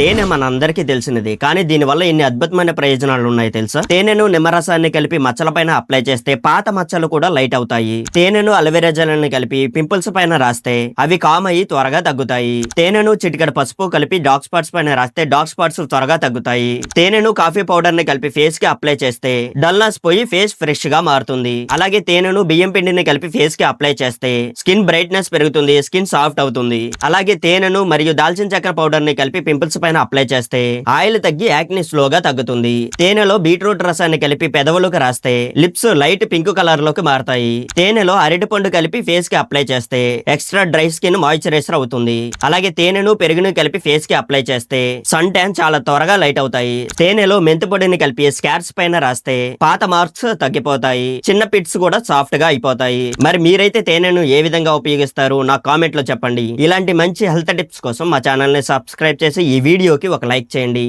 తేనె మనందరికీ తెలిసినది. కానీ దీనివల్ల ఎన్ని అద్భుతమైన ప్రయోజనాలు ఉన్నాయి తెలుసా? తేనెను నిమ్మరసాన్ని కలిపి మచ్చల పైన అప్లై చేస్తే పాత మచ్చలు కూడా లైట్ అవుతాయి. తేనెను అలవేరా జలాన్ని కలిపి పింపుల్స్ పైన రాస్తే అవి కామ్ అయ్యి త్వరగా తగ్గుతాయి. తేనెను చిటికడ పసుపు కలిపి డాగ్ స్పాట్స్ పైన రాస్తే డాగ్ స్పాట్స్ త్వరగా తగ్గుతాయి. తేనెను కాఫీ పౌడర్ని కలిపి ఫేస్కి అప్లై చేస్తే డల్నెస్ పోయి ఫేస్ ఫ్రెష్గా మారుతుంది. అలాగే తేనెను బియ్యం పిండిని కలిపి ఫేస్కి అప్లై చేస్తే స్కిన్ బ్రైట్నెస్ పెరుగుతుంది స్కిన్ సాఫ్ట్ అవుతుంది. అలాగే తేనెను మరియు దాల్చిన చెక్క పౌడర్ని కలిపి పింపుల్స్ పైన అప్లై చేస్తే ఆయిల్ తగ్గి యాక్ని స్లోగా తగ్గుతుంది. తేనెలో బీట్రూట్ రసాన్ని కలిపి పెదవులకు రాస్తే లిప్స్ లైట్ పింక్ కలర్లోకి మారతాయి. తేనెలో అరటిపండు కలిపి ఫేస్కి అప్లై చేస్తే ఎక్స్ట్రా డ్రై స్కిన్ మాయిశ్చరైజర్ అవుతుంది. అలాగే తేనెను పెరుగును కలిపి ఫేస్కి అప్లై చేస్తే సన్ ట్యాన్ చాలా త్వరగా లైట్ అవుతాయి. తేనెలో మెంతి పొడిని కలిపి స్కార్స్ పైన రాస్తే పాత మార్క్స్ తగ్గిపోతాయి. చిన్న పిట్స్ కూడా సాఫ్ట్గా అయిపోతాయి. మరి మీరైతే తేనెను ఏ విధంగా ఉపయోగిస్తారు? నా కామెంట్లో చెప్పండి. ఇలాంటి మంచి హెల్త్ టిప్స్ కోసం మా ఛానల్ని సబ్స్క్రైబ్ చేసి ఈ వీడియో వీడియోకి ఒక లైక్ చేయండి.